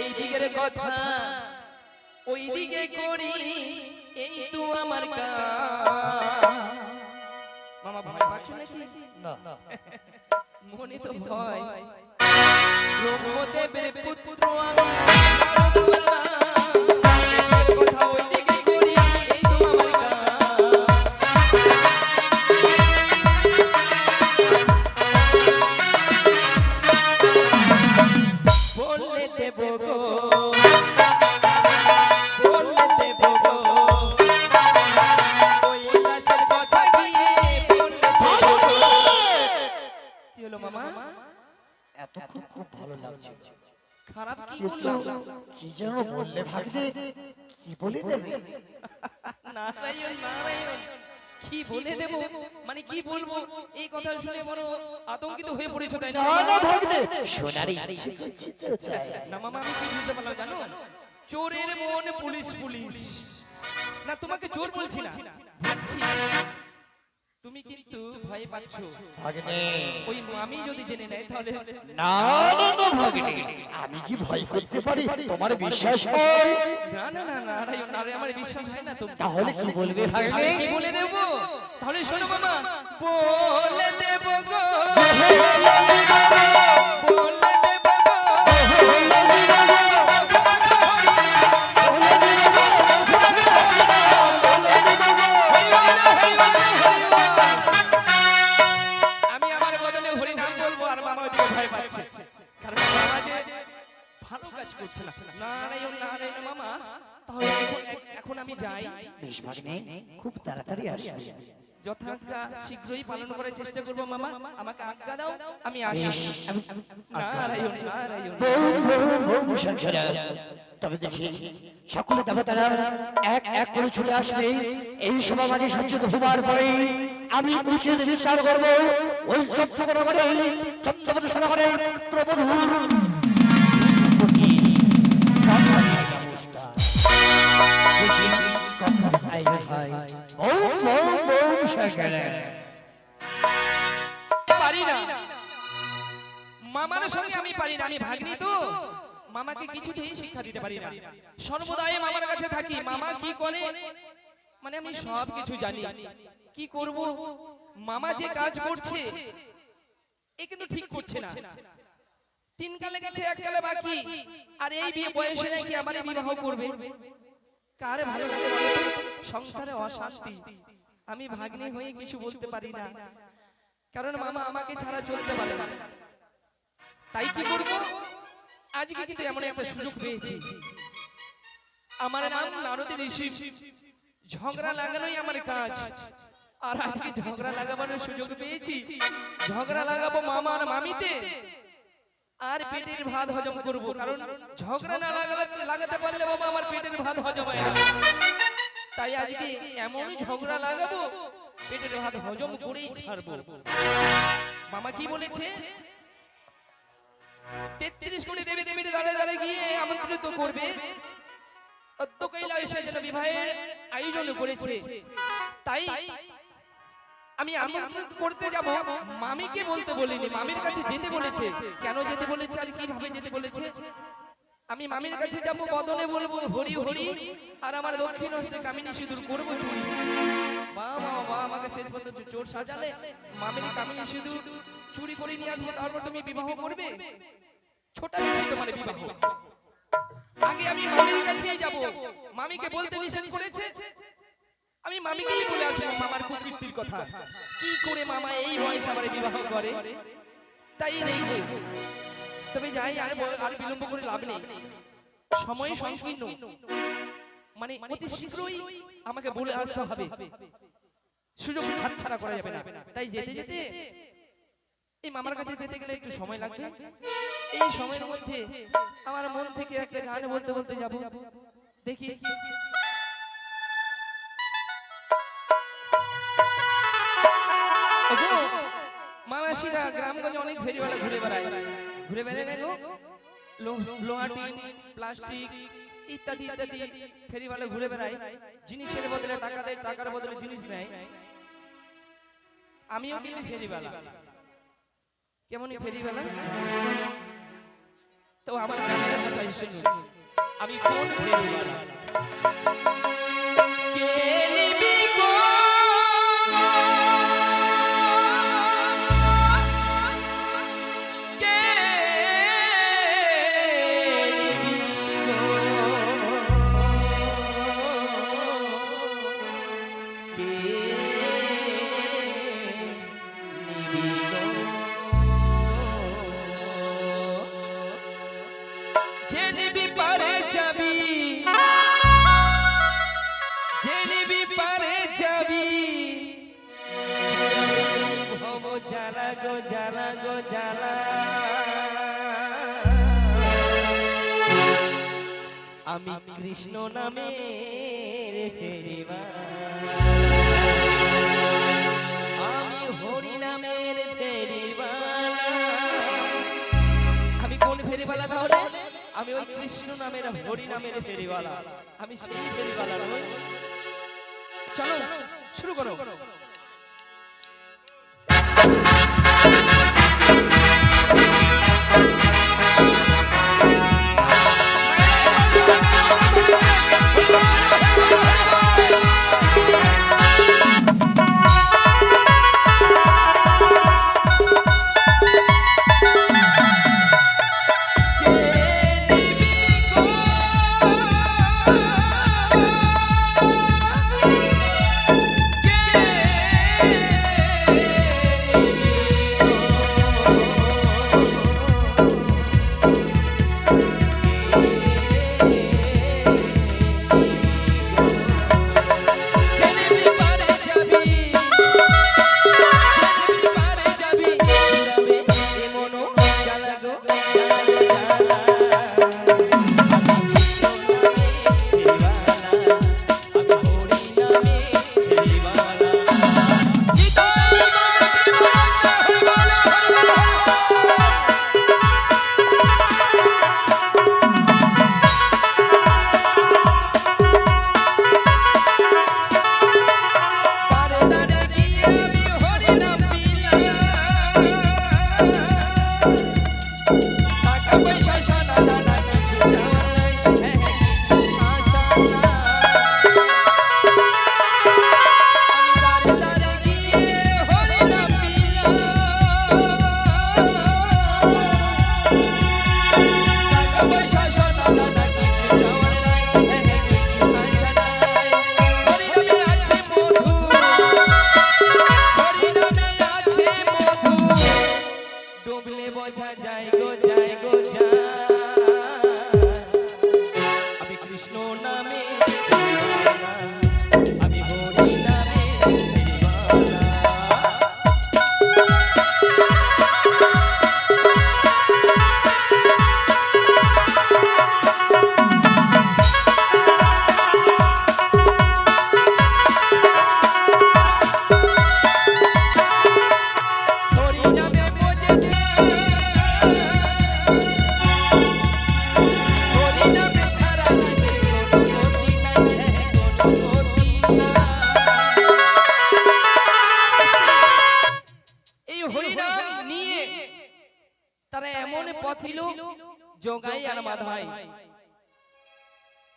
এই দিকের কথা ওই করি, এই তো আমার মামা, ভয় পাচ্ছ মনে তো ভয়। ব্রহ্মদেবের পুত্র আমি। কথা ওই বলে দেবে। নারায়ণ নারায়ণ কি বলে দেব? মানে কি বলব? এই কথা শুনে বড় আতঙ্কিত হয়ে পড়েছো তাই না? ভাগ্নে সোনারি। না মামা আমি কি বুঝতে পারলাম জানো? চোরের মন পুলিশ পুলিশ। না তোমাকে চোর বলছি না। তুমি কিন্তু ভয় পাচ্ছ। ভাগ্নে। ওই মামি যদি জেনে নেয় তাহলে না না না ভাগ্নে। আমি কি ভয় করতে পারি? তোমার বিশ্বাস হয়? না না না নারায়ণ নারায়ণ আমার বিশ্বাস হয় না তো। তাহলে কি বলবে ভাগ্নে? কি বলে দেব? তাহলে শোনো মামা। বলে দেব গো। বলে ভালো কাজ করছে না। নারায়ণ নারায়ণ মামা তাহলে এখন- আমি যাই। বেশ ভাগ্নে খুব তাড়াতাড়ি আসবে। যথাজ্ঞা শীঘ্রই পালন করার চেষ্টা করব মামা। আমাকে আজ্ঞা দাও আমি আসি। নারায়ণ নারায়ণ। তবে দেখি সকল দেবতারা এক এক করে ছুটে আসবে। এই সভা মাঝে সচেতন হবার পরে আমি উচিত বিচার করব। ওই সত্য করে চন্দ্রপতি সনগরে প্রবধূ দেখি পারি না। সর্বদাই মামার কাছে থাকি মামা কি করে? মানে আমি সব কিছু জানি। কি করব? মামা যে কাজ করছে এ কিন্তু ঠিক করছে না। তিন কালে গেছে এক কালে বাকি। আর এই বিয়ে বয়সে নাকি আমার বিবাহ করবে? কারে ভালো লাগে সংসারে অশান্তি। আমি ভাগ্নি হয়ে কিছু বলতে পারি না। কারণ মামা আমাকে ছাড়া চলতে পারে না। তাই কি করব? আজকে কিন্তু এমন একটা সুযোগ পেয়েছি। আমার নাম নারদী ঋষি। ঝগড়া লাগানোই আমার কাজ। আর আজকে ঝগড়া লাগাবার সুযোগ পেয়েছি। ঝগড়া লাগাবো মামা আর মামিতে। আর পেটের ভাত হজম করব। কারণ ঝগড়া না লাগাতে লাগাতে পারলে বাবা আমার পেটের ভাত হজম হয় না। তাই আজকে এমনই ঝগড়া লাগাবো পেটের ভাত হজম করেই ছাড়বো। মামা কি বলেছে? তেত্রিশ কোটি দেবী দেবীর গিয়ে আমন্ত্রিত করবে। যেন বিবাহের আয়োজন করেছে। তাই আমি আমন্ত্রণ করতে যাব। মামিকে বলতে বলিনি, মামির কাছে যেতে বলেছে। কেন যেতে বলেছে আর কীভাবে যেতে বলেছে? আমি মামির কাছে যাব, বদনে বলব, হরি হরি, আর আমার দক্ষিণ হস্তে কামিনী সিঁদুর করব চুরি। বা মা বা আমাকে শেষ পর্যন্ত চোর সাজালে। মামিনী কামিনী সিঁদুর চুরি করে নিয়ে আসব তারপর তুমি বিবাহ করবে? ছোট বেশি তোমার বিবাহ। আগে আমি মামির কাছেই যাব। মামিকে বলতে নিষেধ করেছে। আমি মামিকেই বলে আসব মামার কুকীর্তির কথা। কি করে মামা এই বয়সে আমার বিবাহ করে? তাই নেই তবে যাই আর আর বিলম্ব করে লাভ নেই। সময় সংকীর্ণ। মানে অতি শীঘ্রই আমাকে বলে আসতে হবে। সুযোগ হাতছাড়া করা যাবে না। তাই যেতে যেতে এই মামার কাছে যেতে গেলে একটু সময় লাগবে। এই সময়ের মধ্যে আমার মন থেকে একটা গান বলতে বলতে যাব। দেখি। ওগো, মামাসিরা গ্রামগঞ্জে অনেক ফেরিওয়ালা ঘুরে বেড়ায়। ঘুরে বেড়ায় না গো। লো- লোহা প্লাস্টিক ইত্যাদি ইত্যাদি ফেরিওয়ালা ঘুরে বেড়ায়। জিনিসের বদলে টাকা দেয় টাকার বদলে জিনিস নেয়। আমিও কিন্তু ফেরিওয়ালা। কেমন ফেরিওয়ালা? তো আমার আমি কোন ফেরিওয়ালা? গো জ্বালা। আমি কৃষ্ণ নামে ফেরিবা আমি হরি নামের ফেরিবালা আমি কোন ফেরিওয়ালা তাহলে? আমি ওই কৃষ্ণ নামের হরি নামের ফেরিওয়ালা। আমি সেই ফেরিওয়ালা নই। চলো, শুরু করো।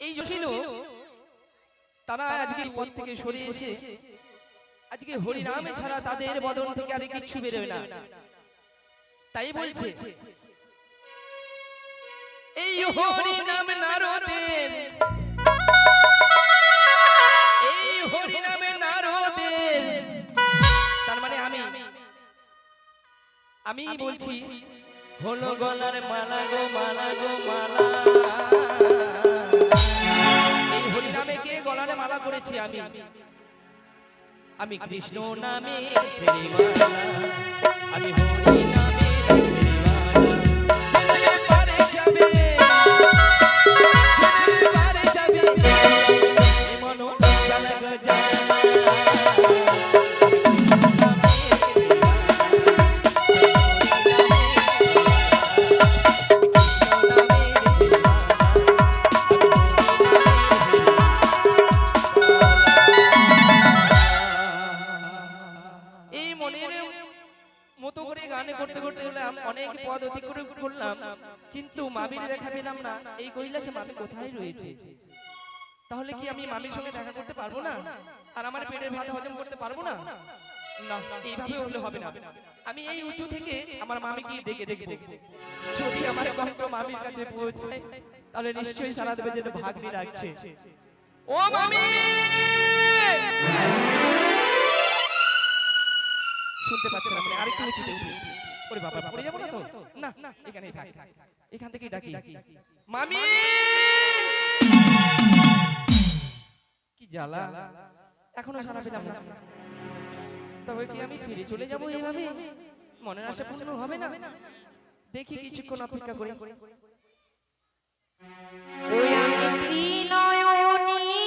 এই ছিল তারা আজকে পথ থেকে সরে এসে আজকে হরিনামে ছাড়া তাদের বদন থেকে আর কিচ্ছু বেরোয় না। তাই বলছে এই হরিনাম নারদের এই হরিনামে নারদের। তার মানে আমি আমি বলছি হলো গলার মালা গো মালা গো মালা করেছি আমি। আমি কৃষ্ণ নামে আমি হরি নামে মামির দেখা পেলাম না এই কৈলাসে মামি কোথায় রয়েছে? তাহলে কি আমি মামির সঙ্গে দেখা করতে পারব না? আর আমার পেটের ভাত হজম করতে পারব না? না? এইভাবে হলে হবে না। আমি এই উঁচু থেকে আমার মামিকে ডেকে দেখব। যদি আমার মামির কাছে পৌঁছায় তাহলে নিশ্চয়ই সারা দেবে যেন ভাগ্নি রাখছে ও মামি! শুনতে পাচ্ছি না মানে আরেকটু উঁচুতে উঠি ওরে বাবা পড়ে যাব না তো? না না এখানেই থাক। এখান থেকেই ডাকি। মামি! কি জ্বালা? এখনও সারা পেলাম না। তবে কি আমি ফিরে চলে যাব এইভাবে মনের আশা পূর্ণ হবে না? দেখি কিছুক্ষণ অপেক্ষা করে। ওই আমি ত্রিনয়নী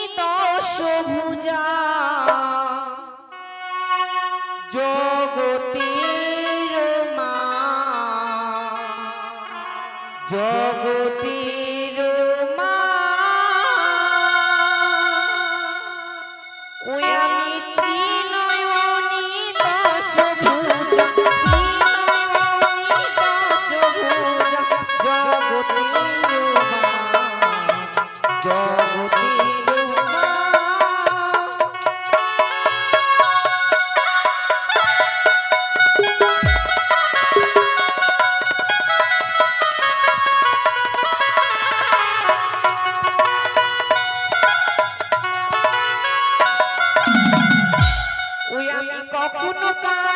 কখনো কালী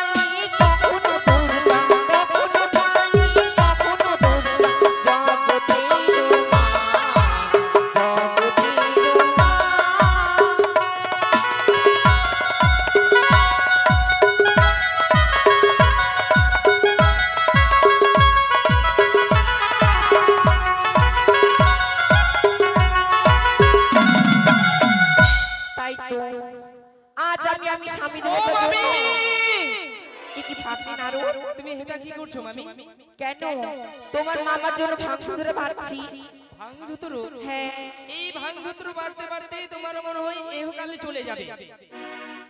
আজ আমি আমি স্বামী ও মামি! কি ভাবনি নারু তুমি হেতা কি করছ মামি? কেন? তোমার মামার জন্য ভাঙতে ধরে পারছি ভাঙ ধুতরো হ্যাঁ। এই ভাঙ ধুতরো বাড়তে বাড়তে তোমার মনে হয় এহকালে চলে যাবে।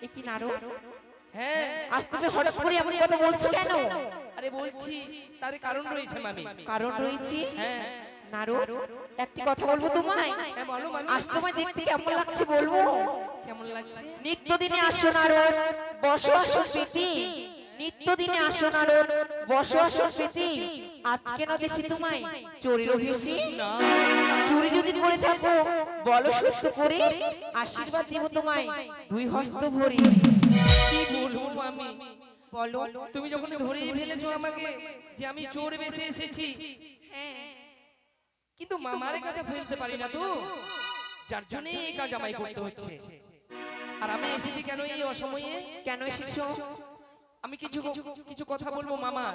এ কি নারু হ্যাঁ। আজ তুমি হঠাৎ করে এমন কথা বলছো কেন? আরে বলছি তার কারণ রয়েছে মামি। কারণ রয়েছে? হ্যাঁ। নারু একটি কথা বলব তোমায়? হ্যাঁ বলো মামি আজ তোমায় দেখতে কেমন লাগছে বলব? কেমন লাগছে? নিত্যদিনে আসো নারু বসো আসো পেতে নিত্যদিনে আসো নারু বসো আসো পেতে আজকে না দেখি তোমায় চোরের অভিষেক না। চুরি যদি করে থাকো বলো সত্য করে। আশীর্বাদ দিব তোমায় দুই হস্ত ভরি। কি বলব মামি বলো তুমি যখন ধরেই ফেলেছো আমাকে যে আমি চোর বেশে এসেছি। কিন্তু মামার কাছে ফেলতে পারি না তো। যার জন্য এই কাজ আমায় করতে হচ্ছে। আর আমি এসেছি কেন এই অসময়ে? কেন এসেছ? আমি কিছু কিছু কথা বলব মামা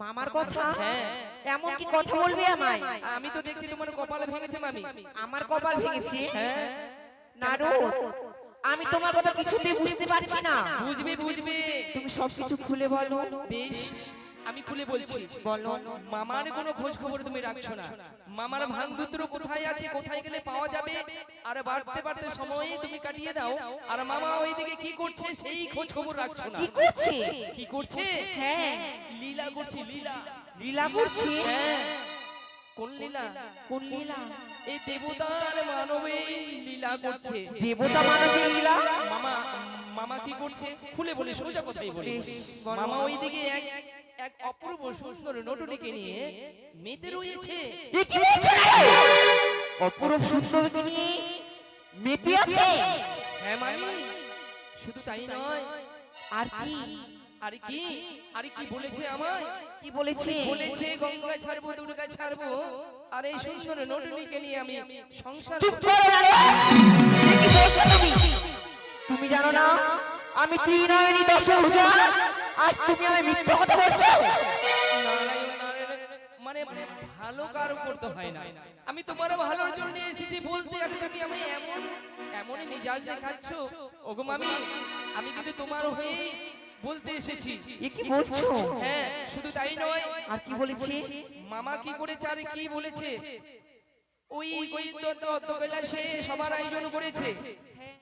মামার। কথা? হ্যাঁ। এমন কি কথা বলবে আমায়? আমি তো দেখছি তোমার কপালে ভেঙেছে মামি। আমার কপাল ভেঙেছে? হ্যাঁ। নারু আমি তোমার কথা কিছুতেই বুঝতে পারছি না। বুঝবে বুঝবে তুমি সবকিছু খুলে বলো। বেশ। আমি খুলে বলছি বলো মামার কোনো খোঁজ খবর তুমি রাখছো না। মামার ভাঙদুত্র কোথায় আছে কোথায় গেলে পাওয়া যাবে? আর বাড়তে বাড়তে সময় তুমি কাটিয়ে দাও। আর মামা ওইদিকে কি করছে সেই খোঁজ খবর রাখছো না। কি করছে? কি করছে? হ্যাঁ। লীলা করছে লীলা লীলা। করছে। হ্যাঁ। কোন লীলা? কোন লীলা? এই দেবতার মানবে লীলা করছে। দেবতা মানবে লীলা? মামা মামা কি করছে? খুলে বলে সোজা কথাই বলি। মামা ওইদিকে এক এক অপূর্ব সুন্দর নটনিকে নিয়ে মেতে রয়েছে। এ কি বলছো অপূর্ব সুন্দরকে নিয়ে মেতে আছে? হ্যাঁ মামি। শুধু তাই নয়। আর কি? আরে কি? আরে কি? বলেছে আমায়? কি বলেছে? বলেছে? গঙ্গা ছাড়বো দুর্গা ছাড়বো। আর এই সুন্দর নটনিকে নিয়ে আমি সংসার চুপ করো তুমি? তুমি জানো না? আমি ত্রিনয়নী দশভুজা আজ তুমি আমায় মিথ্যা কথা বলছো? মানে ভালো কারও করতে হয় না। আমি তোমার ভালোর জন্য এসেছি বলতে আর তুমি আমি এমন মিজাজ দেখাচ্ছ। ওগো মামি আমি কিন্তু তোমার হয়ে বলতে এসেছি। এ কি বলছো? হ্যাঁ শুধু তাই নয় আর কি বলেছে? মামা কি করেছে আর কি বলেছে? ওই ওই তো তো সবার আয়োজন করেছে। হ্যাঁ।